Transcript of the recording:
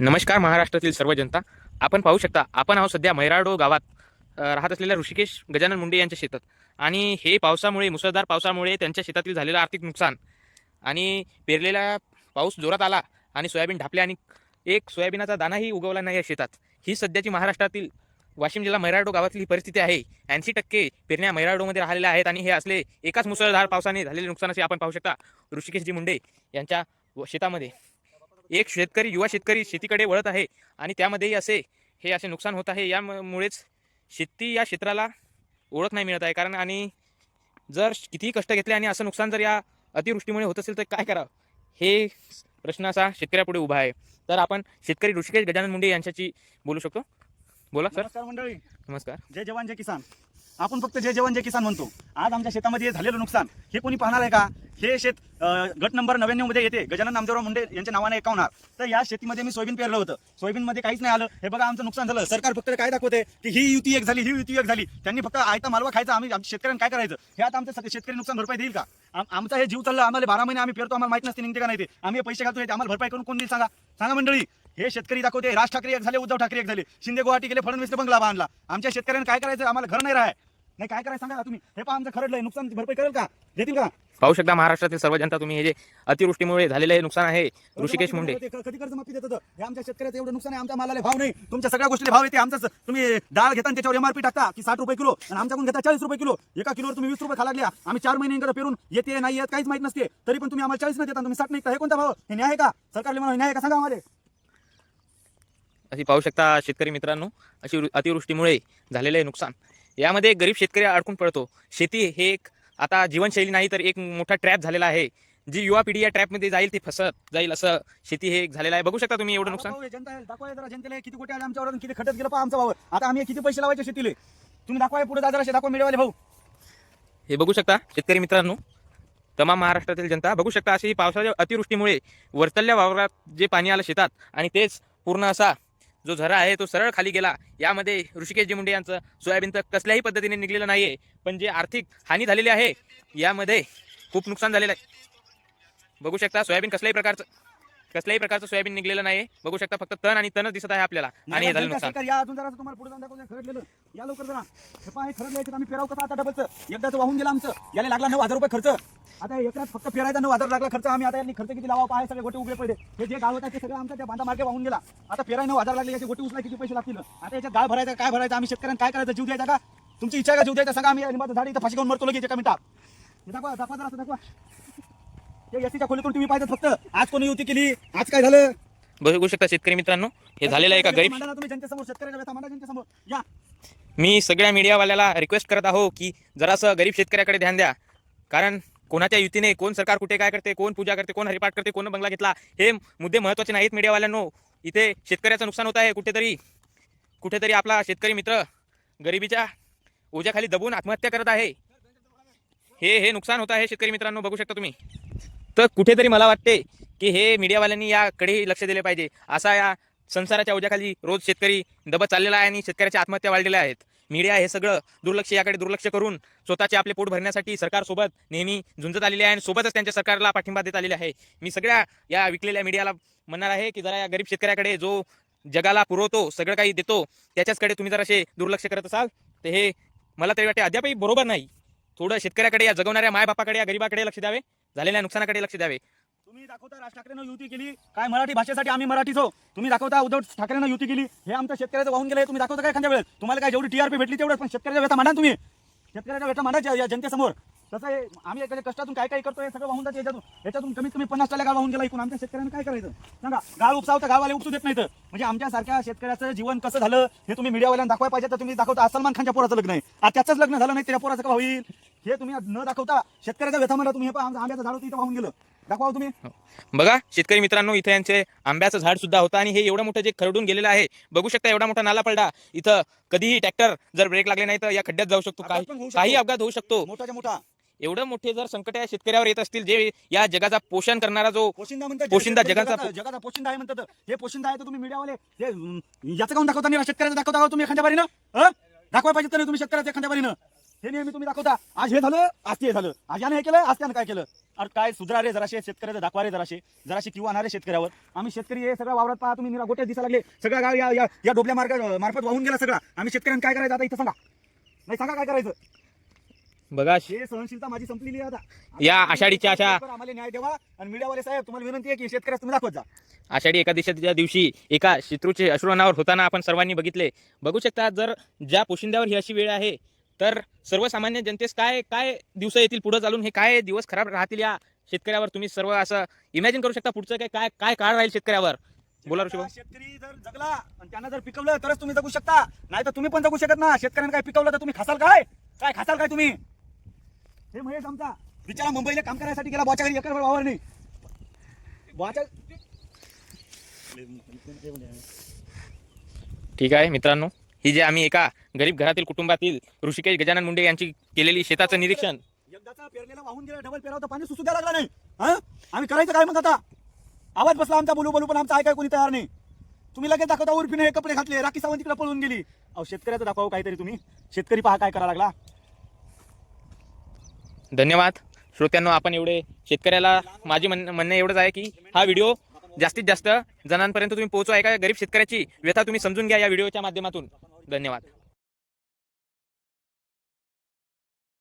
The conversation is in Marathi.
नमस्कार महाराष्ट्रातील सर्व जनता. आपण पाहू शकता आपण आहोत सध्या मैराडो गावात राहत असलेल्या ऋषिकेश गजानन मुंडे यांच्या शेतात. आणि हे पावसामुळे मुसळधार पावसामुळे त्यांच्या शेतातील झालेलं आर्थिक नुकसान आणि पेरलेला पाऊस जोरात आला आणि सोयाबीन ढापले आणि एक सोयाबीनाचा दानाही उगवला नाही या शेतात. ही सध्याची महाराष्ट्रातील वाशिम जिल्हा मैराडो गावातली ही परिस्थिती आहे. ऐंशी टक्के पेरण्या मैराडोमध्ये राहिलेल्या आहेत आणि हे असले एकाच मुसळधार पावसाने झालेले नुकसान असे आपण पाहू शकता ऋषिकेशजी मुंडे यांच्या व- शेतामध्ये. एक शेतकरी युवा शेतकरी शेतीकडे वळत आहे आणि त्यामध्येही असे हे असे नुकसान होत आहे. यामुळेच शेती या क्षेत्राला ओळख नाही मिळत आहे. कारण आणि जर कितीही कष्ट घेतले आणि असं नुकसान जर या अतिवृष्टीमुळे होत असेल तर काय करावं? हे प्रश्न असा शेतकऱ्यापुढे उभा आहे. तर आपण शेतकरी ऋषिकेश गजानन मुंडे यांच्याशी बोलू शकतो. बोला सर. नमस्कार मंडळी. नमस्कार. जय जवान जय किसान. आपण फक्त जय जवान जय किसान म्हणतो. आज आमच्या शेतामध्ये झालेलं नुकसान. हे कोणी पाहणार आहे का? हे शेत गट नंबर नव्याण्णवमध्ये येते. गजानन नामदेवराव मुंडे यांच्या नावाने एकावणार तर या शेतीमध्ये मी सोयाबीन पेरलं होतं. सोयाबीन मध्ये काहीच नाही आलं. हे बघा आमचं नुकसान झालं. सरकार फक्त काय दाखवते? की ही युती एक झाली ही युती एक झाली. त्यांनी फक्त आयता मालवा खायचा. आम्ही शेतकऱ्यांना शेतकऱ्यांनी काय करायचं? हे आता आमचं सगळे शेतकरी नुकसान भरपाई देईल का? आमचा हे जीव चाललं. आम्हाला बारा महिने आम्ही पेरतो. आम्हाला माहीत नसते निघते का नाही ते. आम्ही पैसे घालतो आम्हाला भरपाई करून कोण देईल सांगा? सांगा मंडळी. हे शेतकरी दाखवते. राज ठाकरे एक झाले उद्धव ठाकरे एक झाले. शिंदे गुवाहाटी गेले फडणवीसने बंगला बांधला. आमच्या शेतकऱ्यांनी काय करायचं? आम्हाला घर नाही राहाय. नाही काय करायचं सांगा ना तुम्ही? हे पहा आमचं खरडलंय. नुकसान भरपाई करेल का? देतील का? पाहू शकता महाराष्ट्रातील सर्व जनता तुम्ही हे जे अतिवृष्टीमुळे झालेलं हे नुकसान आहे ऋषिकेश मुंडे. ते क- कधी कर्जमाफी देत होतं हे आमच्या शेतकऱ्याचं एवढं नुकसान आहे आमच्या मालाला भाव नाही. तुमच्या सगळ्या गोष्टीला भाव येते आमचाच. तुम्ही डाळ घेता आणि त्याच्यावर एमआरपी टाकता की साठ रुपये किलो आणि आमच्याकडून घेता चाळीस रुपये किलो. एका किलोवर तुम्ही वीस रुपये खाला लागल्या आम्ही चार महिने इकडे पेरून येते नाही येत काहीच माहीत नसते. तरी पण तुम्ही आम्हाला चाळीस नाही देता तुम्ही साठ नाही हे कोणता भाव? हे न्याय आहे का? सरकारला म्हणा न्याय आहे का? सांगा आम्हाला. अशी पाहू शकता शेतकरी मित्रांनो अशी वृ- अतिवृष्टीमुळे झालेलं नुकसान. यामध्ये गरीब शेतकरी अडकून पडतो. शेती हे एक आता जीवनशैली नाही तर एक मोठा ट्रॅप झालेला आहे. जी युवा पिढी या ट्रॅपमध्ये जाईल ती फसत जाईल असं शेती हे एक झालेलं आहे. बघू शकता तुम्ही एवढं नुकसान. जनता दाखवा जरा जनतेला हे किती कोटी आले आमच्यावर आणि किती खटत गेलं पहा आमचा भाव. आता आम्ही हे किती पैसे लावायचे शेतीले? तुम्ही दाखवा पुढे जरा दाखवा मीडियावाले भाऊ. हे बघू शकता शेतकरी मित्रांनो तमाम महाराष्ट्रातील जनता. बघू शकता अशी पावसाच्या अतिवृष्टीमुळे वरतल्या वावरात जे पाणी आलं शेतात आणि तेच पूर्ण असा जो झरा आहे तो सरळ खाली गेला यामध्ये ऋषिकेशजी मुंडे यांचं सोयाबीन तर कसल्याही पद्धतीने निघलेलं नाही आहे पण जे आर्थिक हानी झालेली आहे यामध्ये खूप नुकसान झालेलं आहे बघू शकता सोयाबीन कसल्याही प्रकारचं कसल्याही प्रकारचं सोयाबीन निघलेलं नाही बघू शकता फक्त तण आणि तणच दिसत आहे आपल्याला आणि हे झालं नुकसान या अजून जरा तुम्हाला पुढे जाऊन खरडलेलं या लवकर जरा हे पहा हे खरडलं याच्यात आम्ही पेराव कसं आता डबलचं एकदाच वाहून गेलं आमचं याला लागला नऊ हजार रुपये खर्च आता हे एकरात फक्त पेरायचा नऊ हजार लागला खर्च. आम्ही आता यांनी खर्च किती लावा पहा हे सगळे गोटे उभे पडले. हे जे गाव होता ते सगळं आमच्या त्या बांधा मार्गे वाहून गेला. आता पेराय नऊ हजार लागले याचे गोटे उचला किती पैसे लागतील? आता याच्यात गाळ भरायचा काय भरायचं? आम्ही शेतकऱ्यांना काय करायचं? जीव द्यायचा का? तुमची इच्छा का जीव द्यायचा? सांगा आम्ही लिंबाचं झाड इथं फाशी घेऊन मरतो लगेच एका मिनिटात. हे दाखवा दाखवा जरा दाखवा. ते एसीच्या खोलीतून तुम्ही पाहिजे फक्त. आज कोणी युती केली? आज काय झालं? बघू शकता शेतकरी मित्रांनो हे झालेलं आहे का गरीब तुम्ही जनतेसमोर शेतकऱ्याच्या व्यथा मांडा जनतेसमोर. या. मी सगळ्या मीडियावाल्याला रिक्वेस्ट करत आहो की जरासं गरीब शेतकऱ्याकडे ध्यान द्या. कारण कोणाच्या युतीने कोण सरकार कुठे काय करते कोण पूजा करते कोण हरिपाठ करते कोण बंगला घेतला हे मुद्दे महत्त्वाचे नाहीत मीडियावाल्यांनो. इथे शेतकऱ्याचं नुकसान होत आहे कुठेतरी. कुठेतरी आपला शेतकरी मित्र गरिबीच्या ओझ्याखाली दबून आत्महत्या करत आहे. हे हे नुकसान होत आहे शेतकरी मित्रांनो बघू शकता तुम्ही. तर कुठेतरी मला वाटते की हे मीडियावाल्यांनी याकडेही लक्ष दिले पाहिजे. असा या संसाराच्या ओझ्याखाली रोज शेतकरी दबत चाललेला आहे आणि शेतकऱ्याच्या आत्महत्या वाढलेल्या आहेत. मीडिया हे सगळं दुर्लक्ष याकडे दुर्लक्ष करून स्वतःचे आपले पोट भरण्यासाठी सरकारसोबत नेहमी झुंजत आलेले आहे आणि सोबतच त्यांच्या सरकारला पाठिंबा देत आलेले आहे. मी सगळ्या या विकलेल्या मीडियाला म्हणणार आहे की जरा या गरीब शेतकऱ्याकडे जो जगाला पुरवतो सगळं काही देतो त्याच्याचकडे तुम्ही जर असे दुर्लक्ष करत असाल तर हे मला तरी वाटते अद्यापही बरोबर नाही. थोडं शेतकऱ्याकडे या जगवणाऱ्या मायबापाकडे या गरीबाकडे लक्ष द्यावे झालेल्या नुकसानाकडे लक्ष द्यावे. तुम्ही दाखवता राज ठाकरेनं युती केली काय मराठी भाषेसाठी आम्ही मराठीच? हो तुम्ही दाखवता उद्धव ठाकरेनं युती केली हे आमच्या शेतकऱ्याचं वाहून गेले तुम्ही दाखवता काय एखाद्या वेळेस? तुम्हाला काय जेवढी टीआरपी भेटली तेवढं पण शेतकऱ्याच्या व्यथा मांडा तुम्ही. शेतकऱ्याच्या व्यथा मांडा या- जनतेसमोर. तसं आहे आम्ही एखाद्या कष्टातून काय काय करतो हे सगळं वाहून जाते याच्यातून. याच्यातून कमीत कमी पन्नास टक्के गाव वाहून गेला इकून आमच्या शेतकऱ्यांना काय करायचं? सांगा गाव उपसावता गावाला उपसू देत नाहीत. म्हणजे आमच्यासारख्या शेतकऱ्याचं जीवन कसं झालं हे तुम्ही मीडियावाल्यांना दाखवायला पाहिजे तर तुम्ही दाखवता सलमान खानच्या पोराचं लग्न आहे. आता त्याचंच लग्न झालं नाही त्याच्या पोराचं का होईल? हे तुम्ही न दाखवता शेतकऱ्याचा व्यथा म्हणा तुम्ही. हे आमचं आंब्याचं झाड होतं इथं वाहून गेलं. दाखवा हो तुम्ही. बघा शेतकरी मित्रांनो इथे यांचे आंब्याचं झाड सुद्धा होतं आणि हे एवढं मोठं जे खरडून गेलेलं आहे बघू शकता एवढा मोठा नाला पडला. इथं कधीही ट्रॅक्टर जर ब्रेक लागले नाही तर या खड्ड्यात जाऊ शकतो. काही. काही अपघात होऊ शकतो. मोठाच्या मोठा. एवढं मोठे जर संकट या शेतकऱ्यावर येत असतील जे या जगाचा पोषण करणारा जो पोशिंदा म्हणतात पोशिंदा जगाचा जगाचा- पोशिंदा आहे म्हणतात. हे पोशिंदा आहे तर तुम्ही मीडियावाले हे याचं काऊन दाखवता नाही? शेतकऱ्याचं दाखवता का तुम्ही एखाद्या बारीनं? हं? दाखवाय पाहिजे तर तुम्ही शेतकऱ्याचं एखाद्या बारीनं? हे नेहमी तुम्ही दाखवता. आज हे झालं आज ते झालं. आज याने हे केलं आज त्यानं काय केलं? अरे काय सुधरा रे जराशे शेतकऱ्याचं दाखवा रे जराशे जराशे किंवा आणणारे शेतकऱ्यावर. आम्ही शेतकरी हे सगळं वावरात पहा तुम्ही निरा गोट्यात दिसा लागले. सगळं गाव या या या डोबल्या मार्ग मार्फत वाहून गेला सगळा. आम्ही शेतकऱ्यांना काय करायचं आता इथं सांगा. नाही सांगा काय करायचं? बघा हे सहनशीलता माझी संपलेली आहे आता. या आषाढीच्या अशा- आम्हाला न्याय द्यावा आणि मीडियावाले साहेब तुम्हाला विनंती आहे की शेतकऱ्यास तुम्ही दाखवत जा. आषाढी एकादशीच्या दिवशी एका शत्रूचे अश्रुनावर होताना आपण सर्वांनी बघितले. बघू शकता जर ज्या पोशिंद्यावर ही अशी वेळ आहे तर सर्वसामान्य जनतेस काय काय दिवस येतील पुढे चालून? हे काय दिवस खराब राहतील या शेतकऱ्यावर? तुम्ही सर्व असं इमॅजिन करू शकता पुढचं काय काय काय काळ राहील शेतकऱ्यावर? बोला ऋषी. शेतकरी जर जगला आणि त्यांना जर पिकवलं तरच तुम्ही जगू शकता. नाही तर तुम्ही पण जगू शकत ना शेतकऱ्यांना काय पिकवलं तर तुम्ही खासाल काय? काय खासाल काय तुम्ही? हे महेश आमचा. बिचारा मुंबईला काम करायसाठी गेला बॉच्या घरी एकर वावर नाही बॉच्या ठीक आहे मित्रांनो. ही जे आम्ही एका गरीब घरातील कुटुंबातील ऋषिकेश गजानन मुंडे यांची केलेली शेताचं निरीक्षण. एकदाचा पेरलेला वाहून गेला डबल पेरावं तर पाणी सुसू द्यायला लागला नाही. हा? आम्ही करायचं काय मग आता? आवाज बसला आमचा बोलू बोलू पण आमचा ऐकाय कोणी तयार नाही. तुम्ही लगेच दाखवता उर्फीने हे कपडे घातले राखी सावंत तिकडे पळून गेली. अहो शेतकऱ्याचं दाखवावं काहीतरी तुम्ही. शेतकरी पहा काय करायला लागला. धन्यवाद. श्रोत्यांनो आपण एवढे शेतकऱ्याला माझे म्हण म्हणणं एवढंच आहे की हा व्हिडिओ जास्तीत जास्त जणांपर्यंत तुम्ही पोहोचवा एका गरीब शेतकऱ्याची व्यथा तुम्ही समजून घ्या या व्हिडिओच्या माध्यमातून. धन्यवाद.